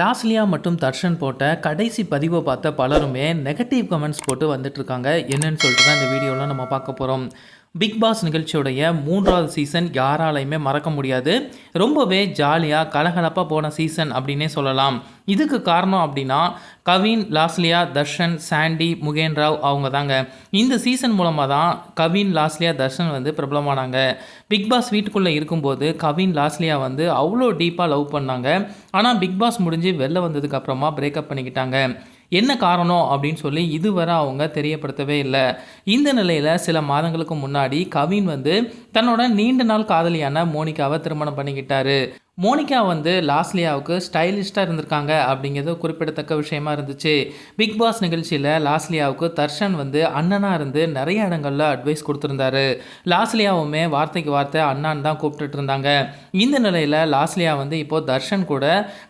லாஸ்லியா மற்றும் தர்ஷன் போட்ட கடைசி பதிவை பார்த்த பலருமே நெகட்டிவ் கமெண்ட்ஸ் போட்டு வந்துட்டு இருக்காங்க. என்னன்னு சொல்லிட்டு தான் இந்த வீடியோவில் நம்ம பார்க்க போகிறோம் பிக் பாஸ் நிகழ்ச்சியுடைய மூன்றாவது சீசன் யாராலையுமே மறக்க முடியாது. ரொம்பவே ஜாலியாக கலகலப்பாக போன சீசன் அப்படின்னே சொல்லலாம். இதுக்கு காரணம் அப்படின்னா கவின் லாஸ்லியா தர்ஷன் சாண்டி முகேன் ராவ் அவங்க தாங்க இந்த சீசன் மூலமாக தான் கவின் லாஸ்லியா தர்ஷன் வந்து பிரபலமானாங்க. பிக் பாஸ் வீட்டுக்குள்ளே இருக்கும்போது கவின் லாஸ்லியா வந்து அவ்வளோ டீப்பாக லவ் பண்ணாங்க. ஆனால் பிக் பாஸ் முடிஞ்சு வெளில வந்ததுக்கு அப்புறமா பிரேக்கப் பண்ணிக்கிட்டாங்க. என்ன காரணம் அப்படின்னு சொல்லி இதுவரை அவங்க தெரியப்படுத்தவே இல்லை. இந்த நிலையில் சில மாதங்களுக்கு முன்னாடி கவின் வந்து தன்னோட நீண்ட நாள் காதலியான மோனிகாவை திருமணம் பண்ணிக்கிட்டாரு. மோனிகா வந்து லாஸ்லியாவுக்கு ஸ்டைலிஷ்டாக இருந்திருக்காங்க அப்படிங்கிறது குறிப்பிடத்தக்க விஷயமா இருந்துச்சு. பிக் பாஸ் நிகழ்ச்சியில் லாஸ்லியாவுக்கு தர்ஷன் வந்து அண்ணனாக இருந்து நிறைய இடங்களில் அட்வைஸ் கொடுத்துருந்தாரு. லாஸ்லியாவுமே வார்த்தைக்கு வார்த்தை அண்ணான்னு தான் கூப்பிட்டுட்டு இருந்தாங்க. இந்த நிலையில் லாஸ்லியா வந்து இப்போது தர்ஷன் கூட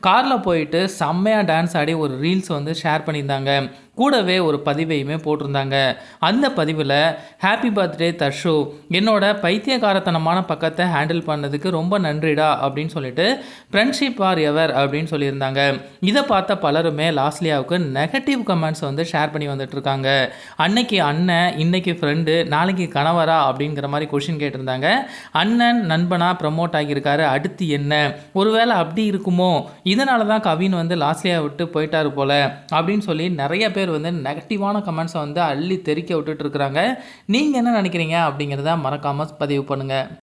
காரில் போயிட்டு செம்மையாக டான்ஸ் ஆடி ஒரு ரீல்ஸ் வந்து ஷேர் பண்ணியிருந்தாங்க. கூடவே ஒரு பதிவையுமே போட்டிருந்தாங்க. அந்த பதிவில் ஹாப்பி பர்த்டே தர்ஷு என்னோட பைத்தியகாரத்தனமான பக்கத்தை ஹேண்டில் பண்ணதுக்கு ரொம்ப நன்றிடா அப்படின்னு சொல்லிட்டு ஃப்ரெண்ட்ஷிப் ஆர் எவர் அப்படின்னு சொல்லியிருந்தாங்க. இதை பார்த்த பலருமே லாஸ்லியாவுக்கு நெகட்டிவ் கமெண்ட்ஸ் வந்து ஷேர் பண்ணி வந்துட்டுருக்காங்க. அன்னைக்கு அண்ணன் இன்னைக்கு ஃப்ரெண்டு நாளைக்கு கணவரா? அப்படிங்கிற மாதிரி கொஷின் கேட்டிருந்தாங்க. அண்ணன் நண்பனாக ப்ரமோட் ஆகியிருக்காரு அடுத்து என்ன? ஒருவேளை அப்படி இருக்குமோ? இதனால தான் கவின் வந்து லாஸ்லியா விட்டு போயிட்டாரு போல அப்படின்னு சொல்லி நிறைய பேர் வந்து நெகட்டிவான கமெண்ட்ஸை வந்து அள்ளி தெறிக்க விட்டுட்டு இருக்கிறாங்க. நீங்கள் என்ன நினைக்கிறீங்க அப்படிங்கிறத மறக்காமல் பதிவு பண்ணுங்கள்